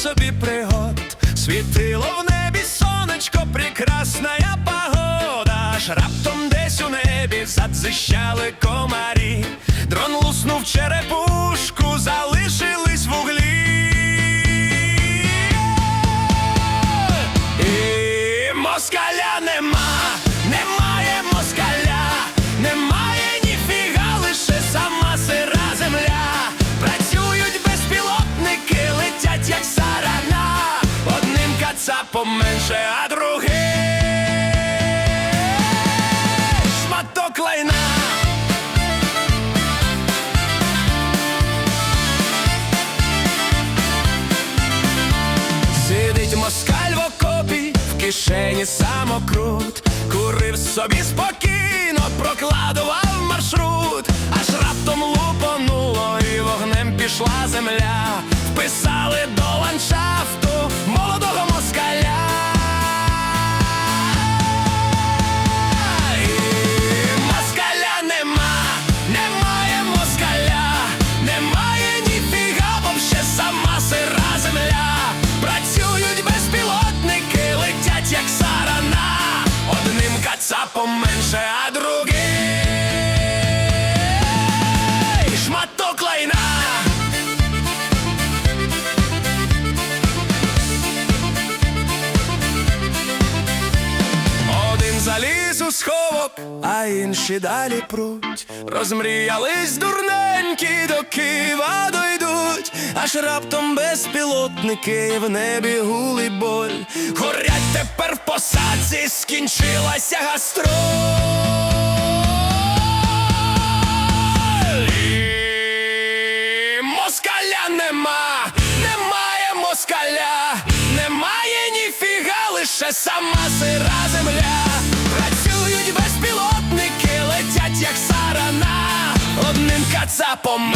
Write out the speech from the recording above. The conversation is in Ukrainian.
собі пригод, світило в небі сонечко, прекрасна погода. Аж раптом десь у небі задзищали комарі. Дрон луснув черепушку, кацапом менше, а другим шматок лайна. Сидить москаль в окопі, в кишені самокрут, курив собі спокійно, прокладував маршрут, аж раптом лупонуло і вогнем пішла земля. Одним кацапом менше, а другий шматок лайна. Один заліз у сховок, а інші далі пруть. Розмріялись дурненькі, до Києва дойдуть, аж раптом безпілотники в небі гули боль. Горять тепер в посадці, скінчилася гастроль. І Москаля нема, немає москаля, немає ніфіга, лише сама сира земля. Працюють безпілотники, летять як сарана. Одним кацапом